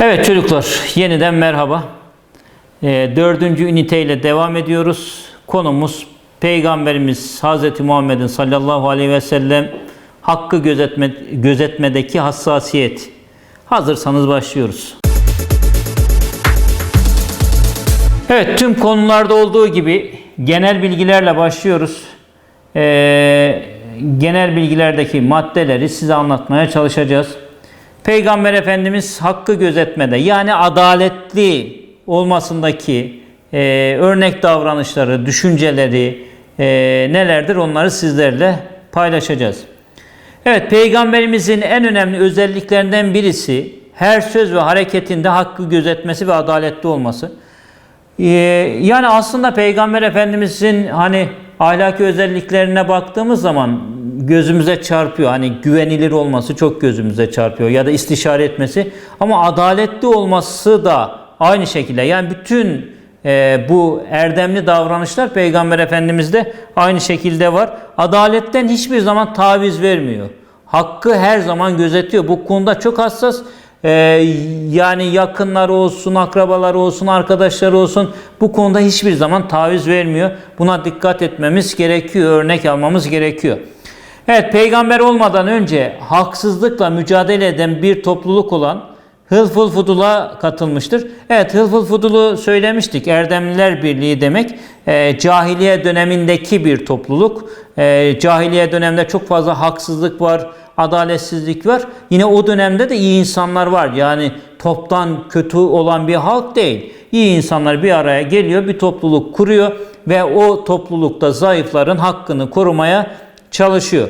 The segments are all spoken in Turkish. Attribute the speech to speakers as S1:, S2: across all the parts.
S1: Evet çocuklar yeniden merhaba. Ee, dördüncü üniteyle devam ediyoruz. Konumuz Peygamberimiz Hz. Muhammed'in sallallahu aleyhi ve sellem hakkı gözetme, gözetmedeki hassasiyet. Hazırsanız başlıyoruz. Evet tüm konularda olduğu gibi genel bilgilerle başlıyoruz. Ee, genel bilgilerdeki maddeleri size anlatmaya çalışacağız. Peygamber Efendimiz hakkı gözetmede yani adaletli olmasındaki e, örnek davranışları, düşünceleri e, nelerdir onları sizlerle paylaşacağız. Evet Peygamberimizin en önemli özelliklerinden birisi her söz ve hareketinde hakkı gözetmesi ve adaletli olması. Ee, yani aslında Peygamber Efendimizin hani ahlaki özelliklerine baktığımız zaman gözümüze çarpıyor. Hani güvenilir olması çok gözümüze çarpıyor ya da istişare etmesi. Ama adaletli olması da aynı şekilde. Yani bütün e, bu erdemli davranışlar Peygamber Efendimiz'de aynı şekilde var. Adaletten hiçbir zaman taviz vermiyor. Hakkı her zaman gözetiyor. Bu konuda çok hassas. Ee, yani yakınları olsun, akrabaları olsun, arkadaşları olsun bu konuda hiçbir zaman taviz vermiyor. Buna dikkat etmemiz gerekiyor, örnek almamız gerekiyor. Evet, peygamber olmadan önce haksızlıkla mücadele eden bir topluluk olan Hılful Fudul'a katılmıştır. Evet, Hılful Fudul'u söylemiştik. Erdemliler Birliği demek. Ee, cahiliye dönemindeki bir topluluk. Ee, cahiliye döneminde çok fazla haksızlık var, adaletsizlik var. Yine o dönemde de iyi insanlar var. Yani toptan kötü olan bir halk değil. İyi insanlar bir araya geliyor, bir topluluk kuruyor ve o toplulukta zayıfların hakkını korumaya çalışıyor.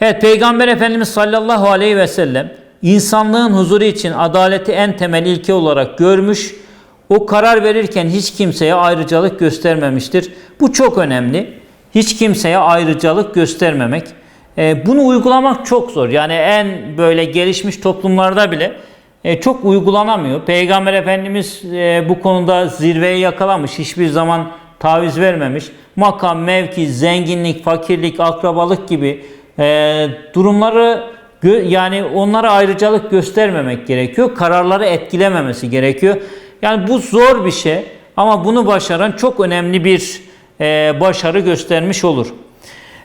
S1: Evet Peygamber Efendimiz sallallahu aleyhi ve sellem insanlığın huzuru için adaleti en temel ilke olarak görmüş. O karar verirken hiç kimseye ayrıcalık göstermemiştir. Bu çok önemli. Hiç kimseye ayrıcalık göstermemek. E, bunu uygulamak çok zor. Yani en böyle gelişmiş toplumlarda bile e, çok uygulanamıyor. Peygamber Efendimiz e, bu konuda zirveyi yakalamış. Hiçbir zaman taviz vermemiş. Makam, mevki, zenginlik, fakirlik, akrabalık gibi e, durumları yani onlara ayrıcalık göstermemek gerekiyor. Kararları etkilememesi gerekiyor. Yani bu zor bir şey ama bunu başaran çok önemli bir e, başarı göstermiş olur.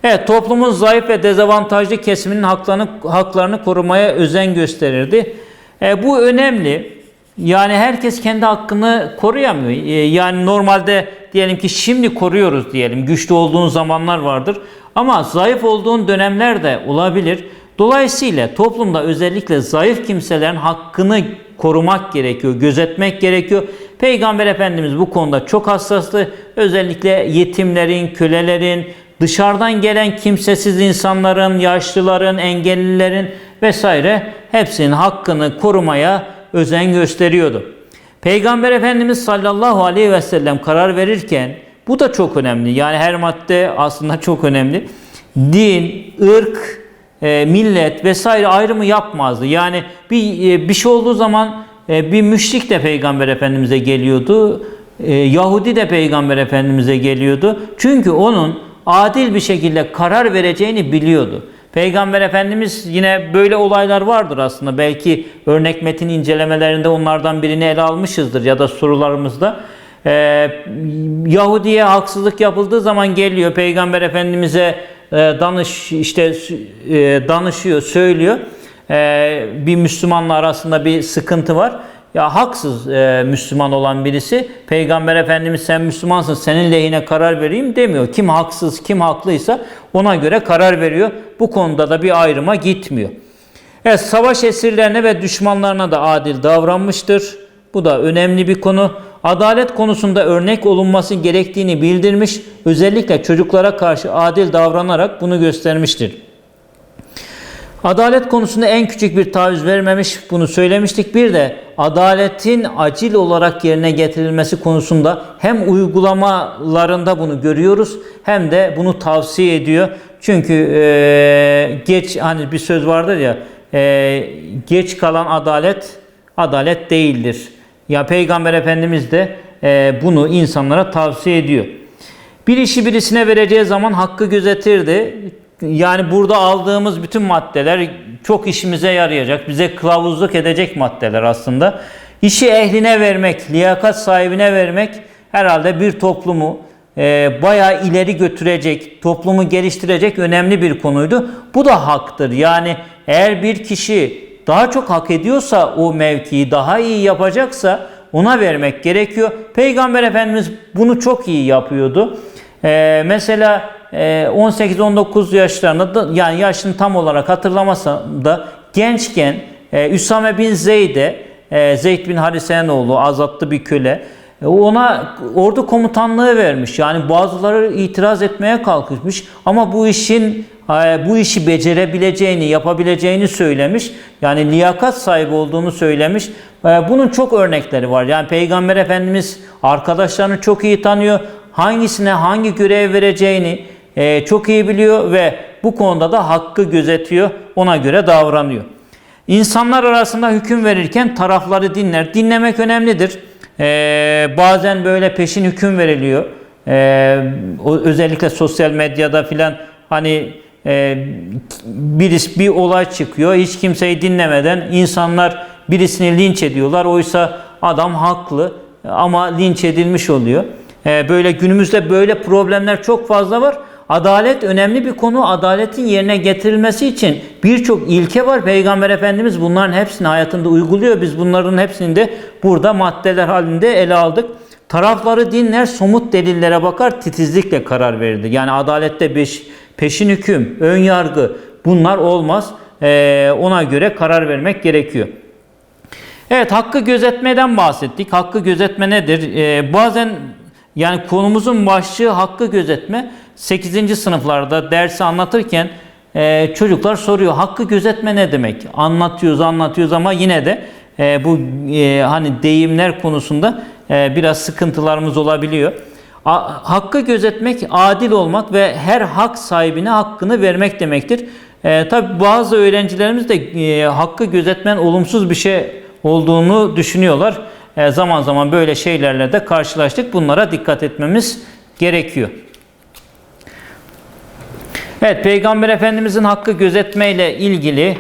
S1: Evet, toplumun zayıf ve dezavantajlı kesiminin haklarını, haklarını korumaya özen gösterirdi. E, bu önemli. Yani herkes kendi hakkını koruyamıyor. E, yani normalde diyelim ki şimdi koruyoruz diyelim. Güçlü olduğun zamanlar vardır. Ama zayıf olduğun dönemler de olabilir. Dolayısıyla toplumda özellikle zayıf kimselerin hakkını korumak gerekiyor, gözetmek gerekiyor. Peygamber Efendimiz bu konuda çok hassastı. Özellikle yetimlerin, kölelerin, dışarıdan gelen kimsesiz insanların, yaşlıların, engellilerin vesaire hepsinin hakkını korumaya özen gösteriyordu. Peygamber Efendimiz sallallahu aleyhi ve sellem karar verirken bu da çok önemli. Yani her madde aslında çok önemli. Din, ırk, e, millet vesaire ayrımı yapmazdı. Yani bir e, bir şey olduğu zaman e, bir müşrik de Peygamber Efendimiz'e geliyordu. Yahudi de Peygamber Efendimiz'e geliyordu. Çünkü onun adil bir şekilde karar vereceğini biliyordu. Peygamber Efendimiz yine böyle olaylar vardır aslında. Belki örnek metin incelemelerinde onlardan birini ele almışızdır ya da sorularımızda. Ee, Yahudi'ye haksızlık yapıldığı zaman geliyor Peygamber Efendimiz'e e, danış işte e, danışıyor, söylüyor. E, bir Müslümanla arasında bir sıkıntı var. Ya haksız e, Müslüman olan birisi Peygamber Efendimiz sen Müslümansın senin lehine karar vereyim demiyor. Kim haksız kim haklıysa ona göre karar veriyor. Bu konuda da bir ayrıma gitmiyor. Evet savaş esirlerine ve düşmanlarına da adil davranmıştır. Bu da önemli bir konu. Adalet konusunda örnek olunması gerektiğini bildirmiş. Özellikle çocuklara karşı adil davranarak bunu göstermiştir. Adalet konusunda en küçük bir taviz vermemiş, bunu söylemiştik. Bir de adaletin acil olarak yerine getirilmesi konusunda hem uygulamalarında bunu görüyoruz hem de bunu tavsiye ediyor. Çünkü e, geç hani bir söz vardır ya e, geç kalan adalet adalet değildir. Ya Peygamber Efendimiz de e, bunu insanlara tavsiye ediyor. Bir işi birisine vereceği zaman hakkı gözetirdi. Yani burada aldığımız bütün maddeler çok işimize yarayacak, bize kılavuzluk edecek maddeler aslında. İşi ehline vermek, liyakat sahibine vermek herhalde bir toplumu e, bayağı ileri götürecek, toplumu geliştirecek önemli bir konuydu. Bu da haktır. Yani eğer bir kişi daha çok hak ediyorsa o mevkiyi daha iyi yapacaksa ona vermek gerekiyor. Peygamber Efendimiz bunu çok iyi yapıyordu. Ee, mesela 18-19 yaşlarında da, yani yaşını tam olarak hatırlamasam da gençken e, Üsame bin Zeyd'e e, Zeyd bin Harise'nin oğlu azatlı bir köle e, ona ordu komutanlığı vermiş. Yani bazıları itiraz etmeye kalkışmış ama bu işin bu işi becerebileceğini, yapabileceğini söylemiş. Yani liyakat sahibi olduğunu söylemiş. Bunun çok örnekleri var. Yani Peygamber Efendimiz arkadaşlarını çok iyi tanıyor. Hangisine hangi görev vereceğini e, çok iyi biliyor ve bu konuda da hakkı gözetiyor. Ona göre davranıyor. İnsanlar arasında hüküm verirken tarafları dinler. Dinlemek önemlidir. Ee, bazen böyle peşin hüküm veriliyor. Ee, özellikle sosyal medyada filan hani e, birisi bir olay çıkıyor. Hiç kimseyi dinlemeden insanlar birisini linç ediyorlar. Oysa adam haklı ama linç edilmiş oluyor. Ee, böyle günümüzde böyle problemler çok fazla var. Adalet önemli bir konu. Adaletin yerine getirilmesi için birçok ilke var. Peygamber Efendimiz bunların hepsini hayatında uyguluyor. Biz bunların hepsini de burada maddeler halinde ele aldık. Tarafları dinler, somut delillere bakar, titizlikle karar verirdi. Yani adalette beş, peşin hüküm, ön yargı bunlar olmaz. Ee, ona göre karar vermek gerekiyor. Evet, hakkı gözetmeden bahsettik. Hakkı gözetme nedir? Ee, bazen yani konumuzun başlığı hakkı gözetme. 8. sınıflarda dersi anlatırken e, çocuklar soruyor hakkı gözetme ne demek? Anlatıyoruz anlatıyoruz ama yine de e, bu e, hani deyimler konusunda e, biraz sıkıntılarımız olabiliyor. A, hakkı gözetmek adil olmak ve her hak sahibine hakkını vermek demektir. E, Tabi bazı öğrencilerimiz de e, hakkı gözetmen olumsuz bir şey olduğunu düşünüyorlar. E, zaman zaman böyle şeylerle de karşılaştık. Bunlara dikkat etmemiz gerekiyor. Evet, Peygamber Efendimizin hakkı gözetmeyle ilgili,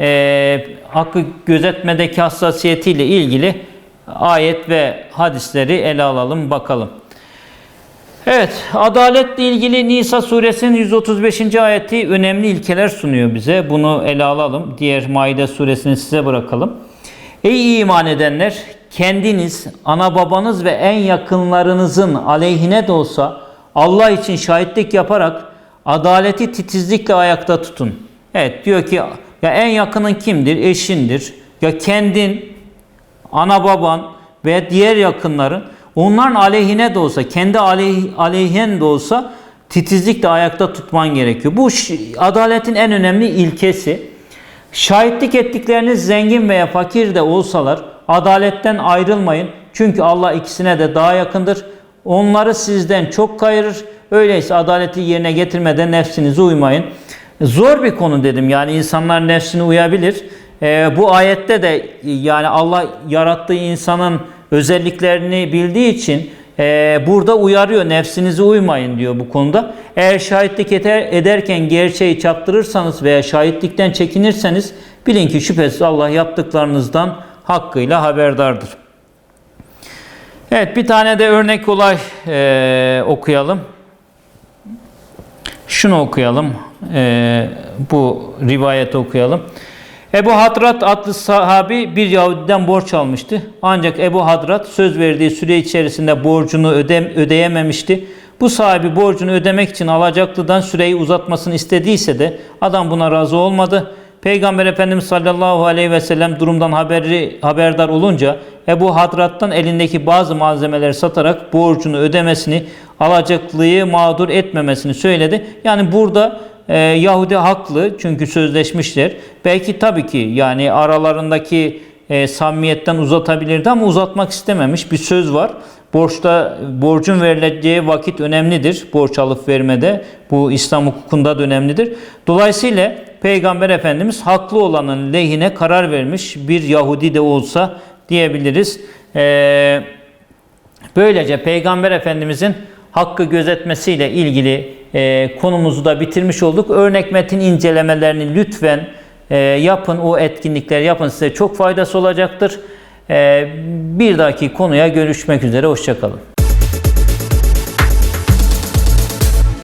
S1: e, hakkı gözetmedeki hassasiyetiyle ilgili ayet ve hadisleri ele alalım, bakalım. Evet, adaletle ilgili Nisa suresinin 135. ayeti önemli ilkeler sunuyor bize. Bunu ele alalım. Diğer Maide suresini size bırakalım. Ey iman edenler, kendiniz, ana babanız ve en yakınlarınızın aleyhine de olsa Allah için şahitlik yaparak adaleti titizlikle ayakta tutun. Evet diyor ki ya en yakının kimdir? Eşindir. Ya kendin, ana baban ve diğer yakınların onların aleyhine de olsa, kendi aleyh, de olsa titizlikle ayakta tutman gerekiyor. Bu adaletin en önemli ilkesi. Şahitlik ettikleriniz zengin veya fakir de olsalar adaletten ayrılmayın. Çünkü Allah ikisine de daha yakındır. Onları sizden çok kayırır. Öyleyse adaleti yerine getirmeden nefsinize uymayın. Zor bir konu dedim. Yani insanlar nefsine uyabilir. Ee, bu ayette de yani Allah yarattığı insanın özelliklerini bildiği için e, burada uyarıyor. Nefsinize uymayın diyor bu konuda. Eğer şahitlik eder, ederken gerçeği çaptırırsanız veya şahitlikten çekinirseniz bilin ki şüphesiz Allah yaptıklarınızdan hakkıyla haberdardır. Evet bir tane de örnek olay e, okuyalım. Şunu okuyalım. E, bu rivayeti okuyalım. Ebu Hadrat adlı sahabi bir Yahudiden borç almıştı. Ancak Ebu Hadrat söz verdiği süre içerisinde borcunu öde, ödeyememişti. Bu sahibi borcunu ödemek için alacaklıdan süreyi uzatmasını istediyse de adam buna razı olmadı. Peygamber Efendimiz sallallahu aleyhi ve sellem durumdan haberi, haberdar olunca Ebu Hadrat'tan elindeki bazı malzemeleri satarak borcunu ödemesini, alacaklıyı mağdur etmemesini söyledi. Yani burada e, Yahudi haklı çünkü sözleşmişler. Belki tabii ki yani aralarındaki e, samimiyetten uzatabilirdi ama uzatmak istememiş bir söz var. Borçta borcun verileceği vakit önemlidir. Borç alıp vermede bu İslam hukukunda da önemlidir. Dolayısıyla Peygamber Efendimiz haklı olanın lehine karar vermiş bir Yahudi de olsa diyebiliriz. Ee, böylece Peygamber Efendimizin hakkı gözetmesiyle ilgili e, konumuzu da bitirmiş olduk. Örnek metin incelemelerini lütfen e, yapın. O etkinlikleri yapın. Size çok faydası olacaktır. E, bir dahaki konuya görüşmek üzere. Hoşçakalın.